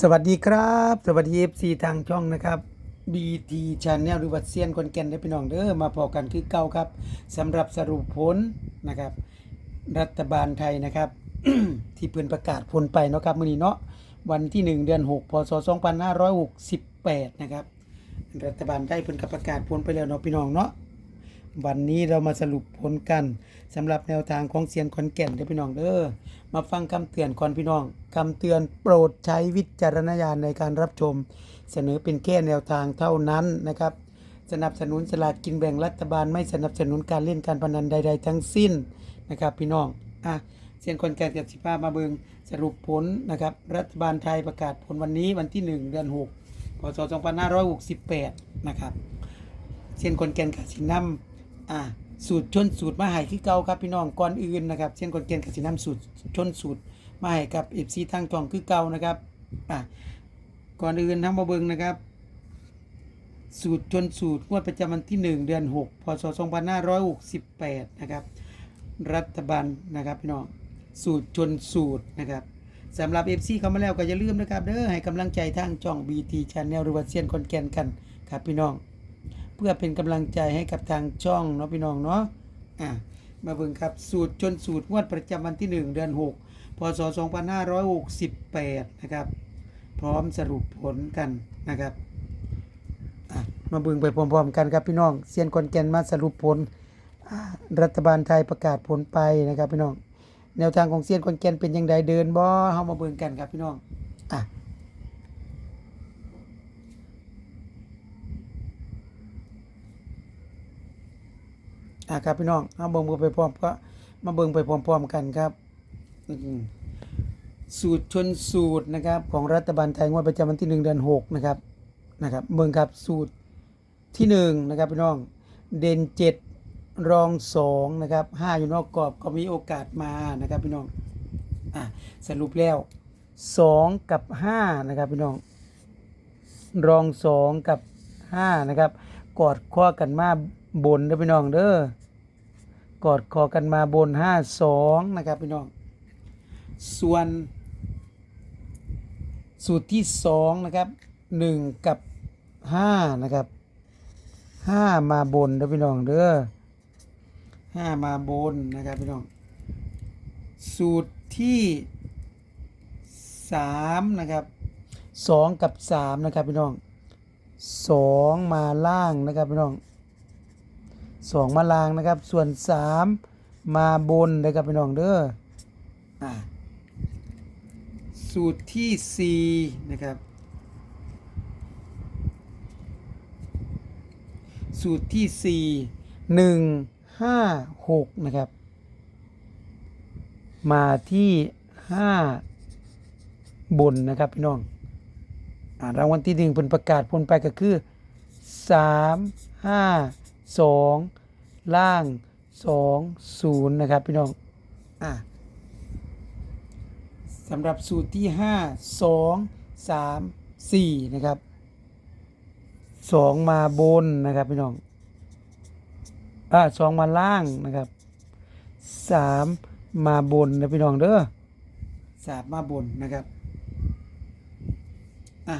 สวัสดีครับ สวัสดีเอฟซีทางช่องนะครับ BT Channel หรือวัดเซียนคนแก่นได้พี่น้องเด้อมาพอกันคือเก่าครับสำหรับสรุปผลนะครับ รัฐบาลไทยนะครับ ที่เพิ่นประกาศผลไปเนาะครับมื้อนี้เนาะวันที่ 1 เดือน 6 พศ 2568 นะครับ รัฐบาลไทยเพิ่นก็ประกาศผลไปแล้วเนาะพี่น้องเนาะ วันนี้เรามาสรุปผลกันสำหรับแนวทางของเซียนขอนแก่นเด้อพี่น้องเด้อมาฟังคำเตือนก่อนพี่น้องคำเตือนโปรดใช้วิจารณญาณในการรับชม เสนอเป็นแค่แนวทางเท่านั้นนะครับ สนับสนุนสลากกินแบ่งรัฐบาล ไม่สนับสนุนการเล่นการพนันใด ๆ ทั้งสิ้นนะครับ พี่น้องอะเซียนขอนแก่นกับสิบ้ามาเบิงสรุปผลนะครับ รัฐบาลไทยประกาศผลวันนี้วันที่ 1 เดือน6พศ2568 นะครับเส้นคนแกนกับสินำ อ่าสูตรชนสูตรมาให้คือเก่าครับพี่น้องก่อนอื่นนะครับเส้นคนแกนกสินำสูตรชนสูตรมาให้กับเอฟซีทางจองคือเก่านะครับอ่าก่อนอื่นทั้งมาเบิงนะครับ สูตรชนสูตรงวดประจำวันที่ 1 เดือน 6 พศ 2568 นะครับ รัฐบาลนะครับพี่น้องสูตรชนสูตรนะครับสำหรับ FC เข้ามาแล้วก็อย่าลืมนะครับเด้อให้กำลังใจทางช่อง BT Channel หรือว่าเซียนคนแกนกันครับพี่น้อง เพื่อเป็นกำลังใจให้กับทางช่องเนาะพี่น้องเนาะอะมาเบิ่งครับสูตรจนสูตรงวดประจำวันที่ 1 เดือน 6 พศ 2568 นะครับ พร้อมสรุปผลกันนะครับมาเบิ่งไปพร้อมๆกันครับพี่น้องเซียนคอนแกนมาสรุปผลรัฐบาลไทยประกาศผลไปนะครับพี่น้อง แนวทางของเซียนคอนแกนเป็นยังไงเดินบ่เฮามาเบิ่งกันครับพี่น้อง อะอะครับพี่น้องเอาเบิ่งไปพร้อมก็มาเบิ่งไปพร้อมๆกันครับอืมสูตรชนสูตรนะครับของรัฐบาลไทยงวดประจำวันที่หนึ่งเดือนหกนะครับนะครับเบิ่งครับสูตรที่หนึ่งนะครับพี่น้องเด่นเจ็ดรองสองนะครับห้าอยู่นอกกรอบก็มีโอกาสมานะครับพี่น้องอะสรุปแล้วสองกับห้านะครับพี่น้อง รองสองกับห้านะครับ กอดข้อกันมา บนเด้อพี่น้องเด้อกอดคอกันมาบนห้าสองนะครับพี่น้อง ส่วน สูตรที่สองนะครับหนึ่งกับห้านะครับห้ามาบนเด้อพี่น้องเด้อห้ามาบนนะครับพี่น้อง สูตรที่สามนะครับสองกับสามนะครับพี่น้องสองมาล่างนะครับพี่น้อง สองมาลางนะครับ ส่วนสามมาบนนะครับพี่น้องเด้ออ่าสูตรที่สี่นะครับ สูตรที่สี่หนึ่งห้าหกนะครับ มาที่ห้าบนนะครับพี่น้องอ่ารางวัลที่หนึ่งผลประกาศผลไปก็คือสามห้าสอง ล่างสองศูนย์นะครับพี่น้องอ่าสำหรับสูตรที่ห้าสองสามสี่นะครับสองมาบนนะครับพี่น้องอ่าสองมาล่างนะครับสามมาบนนะพี่น้องเด้อสามมาบนนะครับอะ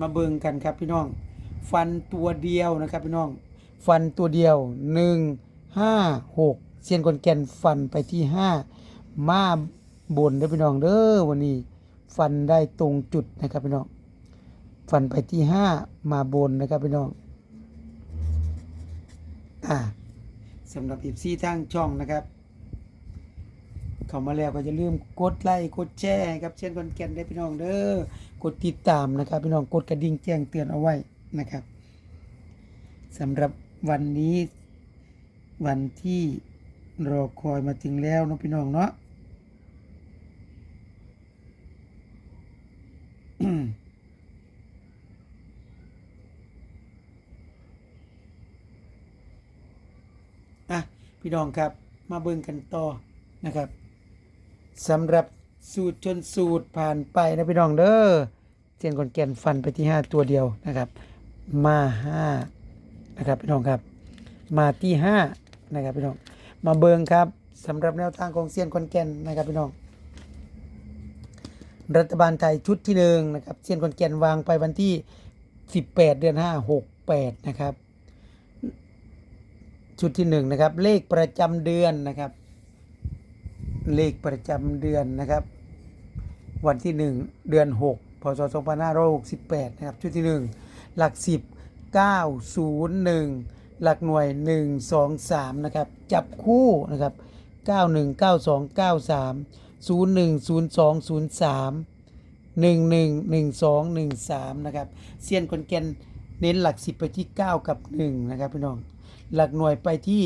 มาเบิ่งกันครับพี่น้อง ฟันตัวเดียวนะครับพี่น้อง ฟันตัวเดียวหนึ่งห้าหกเซียนกอนแกนฟันไปที่ห้ามาบนเด้อพี่น้องเด้อวันนี้ ฟันได้ตรงจุดนะครับพี่น้อง ฟันไปที่ห้ามาบนนะครับพี่น้องอะสำหรับอีซีทางช่องนะครับเข้ามาแล้วก็อย่าลืมกดไลค์กดแชร์ครับเช่นคนแก่นได้พี่น้องเด้อกดติดตามนะครับพี่น้องกดกระดิ่งแจ้งเตือนเอาไว้นะครับสำหรับ วันนี้ วันที่รอคอยมาถึงแล้วเนาะพี่น้องเนาะอะพี่น้องครับมาเบิ่งกันต่อนะครับสำหรับสูตรชนสูตรผ่านไปนะพี่น้องเด้อเจียนก่อนแกนฟันไปที่ 5 ตัวเดียวนะครับ มา 5 นะครับพี่น้องครับมาที่5นะครับพี่น้องมาเบิงครับสำหรับแนวทางของเซียนคอนแก่นนะครับพี่น้องรัฐบาลไทยชุดที่หนึ่งนะครับเซียนคอนแก่นวางไปวันที่ 18 เดือน 5 68นะครับชุดที่หนึ่งนะครับเลขประจำเดือนนะครับ เลขประจำเดือนนะครับ วันที่หนึ่งเดือน 6พศ2568นะครับชุดที่หนึ่งหลัก 10 901 หลักหน่วย 1 2 3 นะครับ จับคู่นะครับ 91 92 93 01 02 03 11 12 13 นะครับเซียนคนแกนเน้นหลัก 10 ไปที่ 9 กับ 1 นะครับพี่น้อง หลักหน่วยไปที่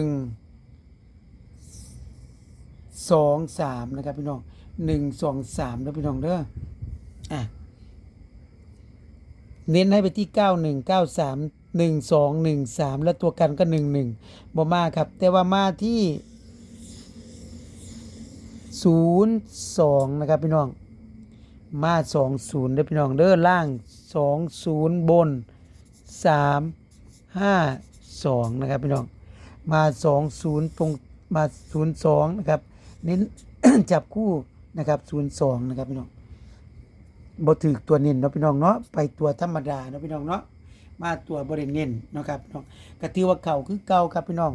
1 2 3 นะครับพี่น้อง 1 2 3แล้วพี่น้องเด้ออะ เน้นให้ไปที่ 91 93 12 13 และตัวกันก็ 11บ่มาครับ แต่ว่ามาที่ 02 นะครับพี่น้อง มา 20เด้อพี่น้องเด้อล่าง 20 บน 3 5 2 นะครับพี่น้อง มา 20 ตรง มา 02 นะครับ เน้นจับคู่นะครับ 02 นะครับพี่น้อง บ่ถือตัวเน้นเนาะพี่น้องเนาะไปตัวธรรมดาเนาะพี่น้องเนาะมาตัวบ่ได้เน้นเนาะครับน้องก็ถือว่าเก่าคือเก่าครับพี่น้อง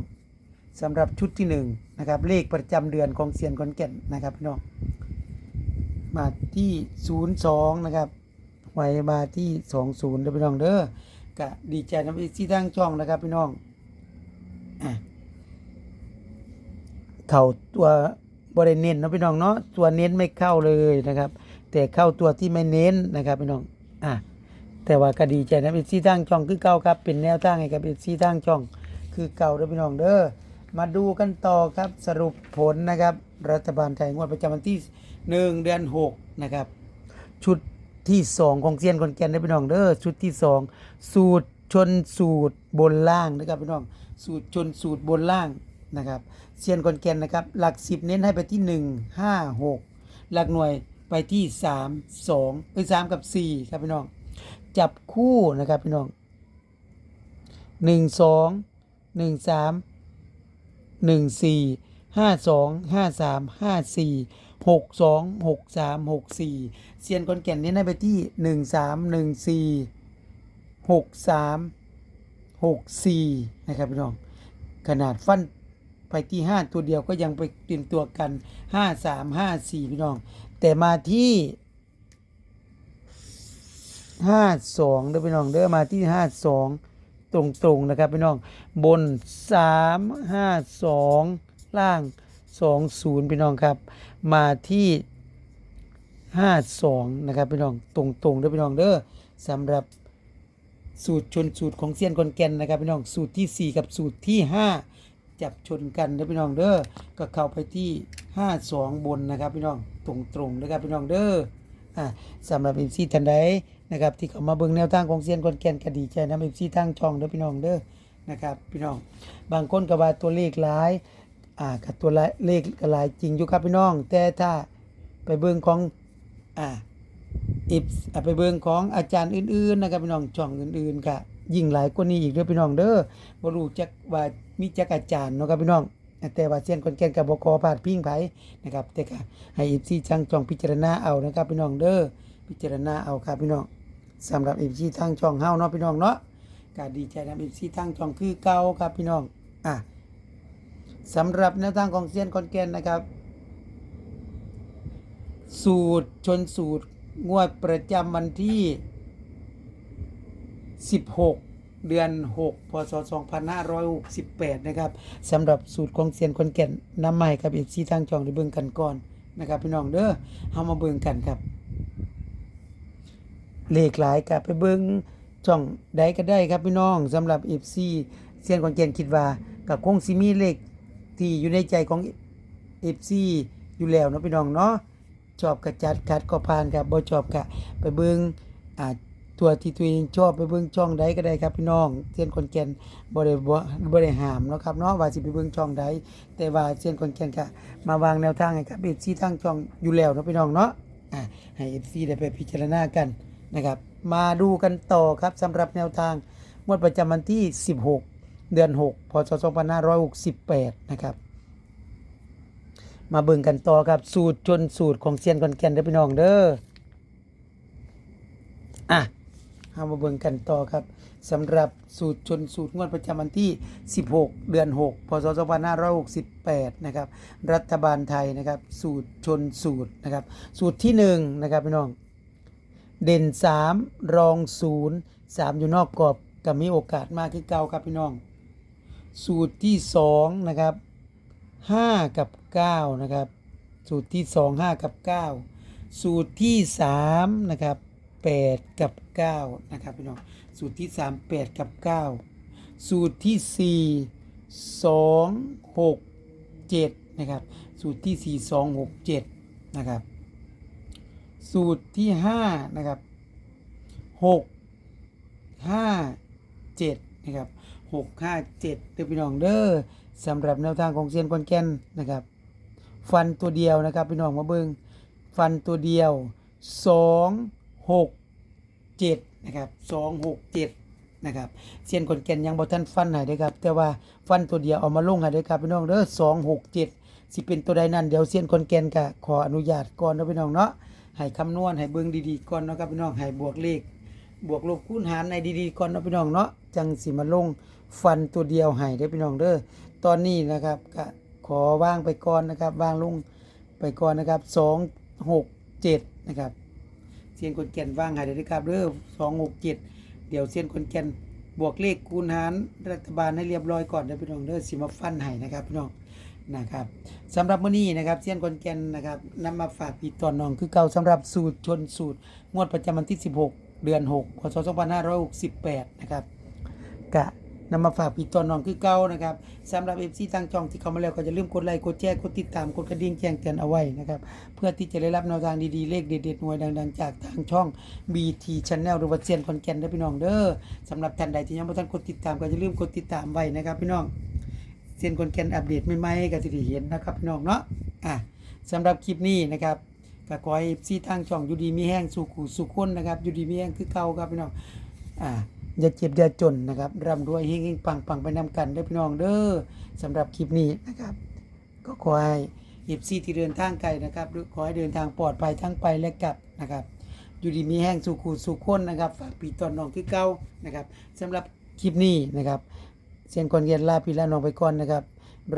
สำหรับชุดที่หนึ่งนะครับเลขประจำเดือนของเซียนขอนแก่นนะครับพี่น้องมาที่02นะครับไว้มาที่20เด้อพี่น้องเด้อก็ดีใจนำอีกที่ทางช่องนะครับพี่น้องอเข้าตัวบ่ได้เน้นเนาะพี่น้องเนาะตัวเน้นไม่เข้าเลยนะครับ แต่เข้าตัวที่ไม่เน้นนะครับพี่น้องอะแต่ว่าก็ดีใจนะเป็นซี่ทางช่องคือเก่าครับเป็นแนวทางให้กับเป็นซี่ทางช่องคือเก่าเด้อพี่น้องเด้อมาดูกันต่อครับสรุปผลนะครับ รัฐบาลไทยงวดประจำวันที่ 1 เดือน6นะครับชุดที่ 2 ของเซียนคนแกนได้อพี่น้องเด้อชุดที่ 2 สูตรชนสูตรบนล่างนะครับพี่น้องสูตรชนสูตรบนล่างนะครับเซียนคนแกนนะครับหลัก 10 เน้นให้ไปที่ 1 5 6 หลักหน่วย ไปที่3 2เอ้ย3กับ4ครับพี่น้อง จับคู่นะครับพี่น้อง1 2 1 3 1 4 5 2 5 3 5 4 6 2 6 3 6 4เซียนคนแก่นเน้นให้ไปที่1 3 1 4 6 3 6 4นะครับพี่น้อง ขนาดฟันไปที่5ตัวเดียวก็ยังไปเตรียมตัวกัน5 3 5 4พี่น้อง แต่มาที่52เด้อพี่น้องเด้อมาที่52ตรงๆนะครับพี่น้องบน3 5 2ล่าง20พี่น้องครับ มาที่52นะครับพี่น้องตรงๆเด้อพี่น้องเด้อสำหรับสูตรชนสูตรของเซียนคอนแกนนะครับพี่น้องสูตรที่ 4 กับสูตรที่ 5 จับชนกันนะพี่น้องเด้อก็เข้าไปที่ 52บนนะครับพี่น้องตรงๆนะครับพี่น้องเด้ออ่าสำหรับเอ็มซีทันใดนะครับที่เขามาเบิ่งแนวทางของเซียนคนแกนก็ดีใจนะเอ็มซีทางช่องเด้อพี่น้องเด้อนะครับพี่น้องบางคนก็ว่าตัวเลขหลายอ่ากับตัวเลขก็หลายจริงอยู่ครับพี่น้อง แต่ถ้าไปเบิ่งของอ่าอิบไปเบิ่งของอาจารย์อื่นๆนะครับพี่น้องช่องอื่นๆก็ยิ่งหลายกว่านี้อีกเด้อพี่น้องเด้อบ่รู้จักว่ามีจักอาจารย์เนาะครับพี่น้อง แต่ว่าเซียนคนแก่นก็บ่ขอพาดพิงไผนะครับ แต่ก็ให้ FC ช่างช่องพิจารณาเอานะครับพี่น้องเด้อพิจารณาเอาครับพี่น้องสำหรับ FC ทางช่องเฮาเนาะพี่น้องเนาะก็ดีใจนะ FC ทางช่องคือเก่าครับพี่น้องอะสำหรับแนวทางของเซียนคอนแก่นนะครับ สูตรชนสูตรงวดประจำวันที่ 16 เดือน 6 พศ 2568 นะครับสำหรับสูตรของเซียนคนแก่นนำใหม่ครับเอฟซีทางช่องได้เบิ่งกันก่อนนะครับพี่น้องเด้อเฮามาเบิ่งกันครับ เลขหลายกับไปเบิ่งช่องใดก็ได้ครับพี่น้องสำหรับ FC เซียนคนแก่นคิดว่าก็คงสิมีเลขที่อยู่ในใจของ FC อยู่แล้วเนาะพี่น้องเนาะชอบกระจัดคัดก็ผ่านครับบ่ชอบก็ไปเบิ่งอ่า ตัวที่ตัวเองชอบไปเบิ่งช่องใดก็ได้ครับพี่น้องเส้นคนแก่นบ่ได้บ่บ่ได้ห้ามเนาะครับเนาะว่าสิไปเบิ่งช่องใดแต่ว่าเส้นคนแก่นก็มาวางแนวทางให้กับ FC ทางช่องอยู่แล้วเนาะพี่น้องเนาะอ่าให้ FC ได้ไปพิจารณากันนะครับ มาดูกันต่อครับสำหรับแนวทางงวดประจำวันที่ 16 เดือน 6 พศ 2568 นะครับมาเบิ่งกันต่อครับสูตรจนสูตรของเซียนคอนแก่นเด้อพี่น้องเด้ออะ เอามาเบิ่งกันต่อครับสำหรับสูตรจนสูตรงวดประจำวันที่ 16 เดือน 6 พศ 2568 นะครับ รัฐบาลไทยนะครับ สูตรชนสูตรนะครับ สูตรที่1นะครับพี่น้อง เด่น 3 รอง 0 3 อยู่นอกกรอบก็มีโอกาสมากขึ้นเก่าครับพี่น้อง สูตรที่ 2 นะครับ 5 กับ 9 นะครับ สูตรที่ 2 5 กับ 9 สูตรที่ 3 นะครับ 8 กับ 9 นะครับพี่น้องสูตรที่ 3 8 กับ 9 สูตรที่ 4 2 6 7 นะครับ สูตรที่ 4 2 6 7 นะครับ สูตรที่ 5 นะครับ 6 5 7 นะครับ 6 5 7เด้อพี่น้องเด้อสำหรับแนวทางของเซียนคอนแก่นนะครับ ฟันตัวเดียวนะครับพี่น้องมาเบิงฟันตัวเดียว 2 6 7นะครับ2 6 7นะครับเซียนคอนแก่นยังบ่ทันฟันให้เด้ครับ แต่ว่าฟันตัวเดียวเอามาลงให้เด้ครับพี่น้องเด้อ2 6 7สิเป็นตัวใดนั้นเดี๋ยวเซียนคอนแก่นก็ขออนุญาตก่อนนะพี่น้องเนาะให้คำนวณให้เบิ่งดีๆก่อนเนาะครับพี่น้องให้บวกเลข บวกลบคูณหารในดีๆก่อนเนาะพี่น้องเนาะจังสิมาลงฟันตัวเดียวให้เด้พี่น้องเด้อตอนนี้นะครับก็ขอว่างไปก่อนนะครับว่างลงไปก่อนนะครับสองหกเจ็ดนะครับ เซียนคนแก่นว่างให้เด้อครับเด้อสองหกเจ็ดเดี๋ยวเซียนคนแก่นบวกเลขคูณหารรัฐบาลให้เรียบร้อยก่อนเด้อพี่น้องเด้อสิมาฟันให้นะครับพี่น้องนะครับสำหรับมื้อนี้นะครับเซียนคนแก่นนะครับนำมาฝากพี่ตอนน้องคือเก่าสำหรับสูตรชนสูตร งวดประจำวันที่ 16 เดือน 6 พศ 2568 นะครับกะ นำมาฝากพี่ตอนน้องคือเก่านะครับสำหรับ FC ทางจองที่เข้ามาแล้วก็จะลืมกดไลค์กดแชร์กดติดตามกดกระดิ่งแจ้งเตือนเอาไว้นะครับเพื่อที่จะได้รับแนวทางดีๆเลขเด็ดๆหน่วยดัง ๆ จากทางช่อง BT Channel หรือว่าเซียนคอนแกนได้พี่น้องเด้อสำหรับท่านใดที่ยังไม่ทันกดติดตามก็จะลืมกดติดตามไว้นะครับพี่น้องเซียนคอนแกนอัปเดตใหม่ๆก็จะได้เห็นนะครับพี่น้องเนาะอะสำหรับคลิปนี้นะครับก็ขอให้ซีทางช่องอยู่ดีมีแห้งสู่ขู่สู่คนนะครับอยู่ดีมีแห้งคือเก่าครับพี่น้องอ่า อย่าเจ็บอย่าจนนะครับร่ำรวยเฮงๆปังๆไปนำกันเด้พี่น้องเด้อสำหรับคลิปนี้นะครับ ก็ขอให้เอฟซีที่เดินทางไกลนะครับหรือขอให้เดินทางปลอดภัยทั้งไปและกลับนะครับ อยู่ดีมีแห้งสู่ขู่สู่คนนะครับฝากปีตอนน้องคือเก่านะครับสำหรับคลิปนี้นะครับเซียนคนเย็นลาพี่และน้องไปก่อนนะครับ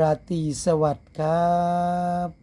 ราตรีสวัสดิ์ครับ